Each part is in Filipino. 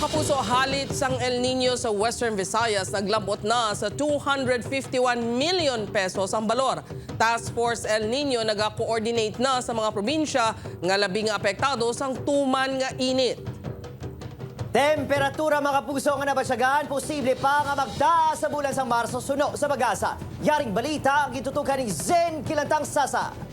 kapuso, halit sang El Nino sa Western Visayas naglabot na sa 251 million pesos ang balor. Task Force El Nino nag-coordinate na sa mga probinsya nga labing apektado sang tuman nga init. Temperatura mga puso nga nabatsagan, posible pa nga magtaas sa bulan sang Marso suno sa Bagasa. Yaring balita ang gitutukan ni Zen Kilantang Sasa.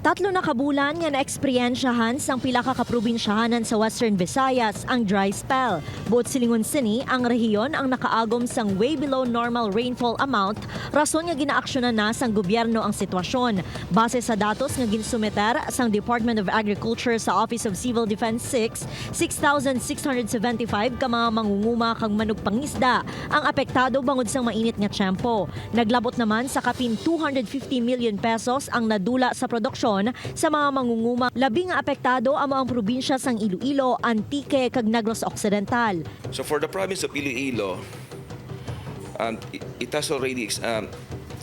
Tatlo na kabulan nga naeksperiensyahan sang pila ka kaprobinsyahanan sa Western Visayas ang dry spell. Buot silingon sini ang rehiyon ang nakaagom sang way below normal rainfall amount, rason nga ginaaksyonan na sang gobyerno ang sitwasyon. Base sa datos nga ginsumeter sang Department of Agriculture sa Office of Civil Defense 6, 6,675 ka mga mangunguma kang manug pangisda ang apektado bangod sang mainit nga tiyempo. Naglabot naman sa kapin 250 million pesos ang nadula sa produksyon sa mga mangunguma. Labing apektado ang mga probinsya sang Iloilo, Antique kag Negros Occidental. So for the province of Iloilo, um, it, has already um,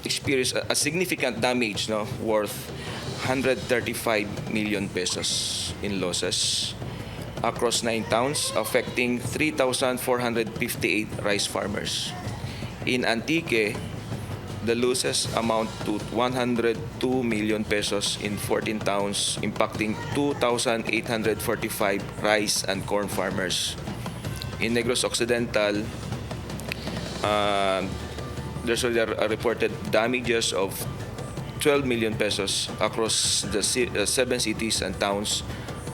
experienced a, a significant damage no, worth 135 million pesos in losses across nine towns, affecting 3,458 rice farmers. In Antique, the losses amount to 102 million pesos in 14 towns, impacting 2,845 rice and corn farmers. In Negros Occidental, uh, there's already reported damages of 12 million pesos across the uh, seven cities and towns,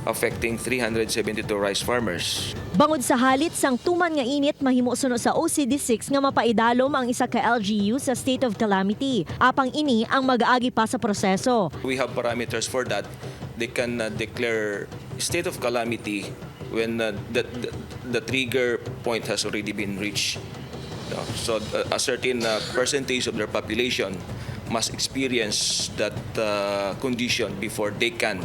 affecting 372 rice farmers. Bangod sa halit sang tuman nga init mahimo suno sa OCD6 nga mapaidalom ang isa ka LGU sa state of calamity. Apang ini ang mag-aagi pa sa proseso. We have parameters for that. They can uh, declare state of calamity when uh, the, the, the trigger point has already been reached. So uh, a certain uh, percentage of their population must experience that uh, condition before they can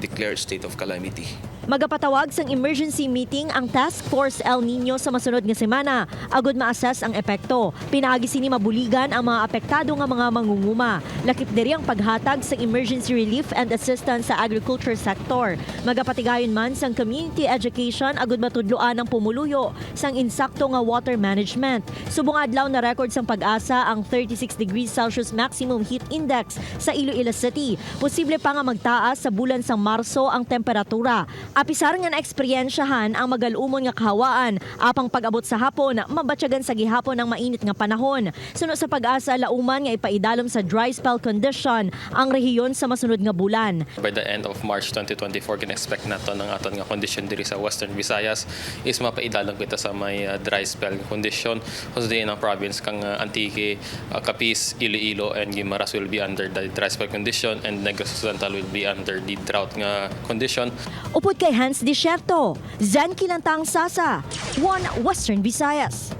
declare state of calamity. Magapatawag sang emergency meeting ang Task Force El Nino sa masunod nga semana agud ma-assess ang epekto. Pinaagi sini mabuligan ang mga apektado nga mga mangunguma. Lakip diri ang paghatag sa emergency relief and assistance sa agriculture sector. Magapatigayon man sang community education agud matudloan ang pumuluyo sang insakto nga water management. Subong adlaw na record sang pag-asa ang 36 degrees Celsius maximum heat index sa Iloilo City. Posible pa nga magtaas sa bulan sang Marso ang temperatura. Apisar nga na-eksperyensyahan ang magalumon nga kahawaan apang pag-abot sa hapon mabatyagan sa gihapon ng mainit nga panahon. Suno sa pag-asa lauman nga ipaidalom sa dry spell condition ang rehiyon sa masunod nga bulan. By the end of March 2024, kina-expect nato ng aton nga condition diri sa Western Visayas is mapaidalong kita sa may uh, dry spell condition. Kung sa ang province kang uh, Antique, uh, Capiz, Iloilo, and Guimaras will be under the dry spell condition and Negros Occidental will be under the drought nga condition. Upod kay Hans Desierto, Zen Kilantang Sasa, One Western Visayas.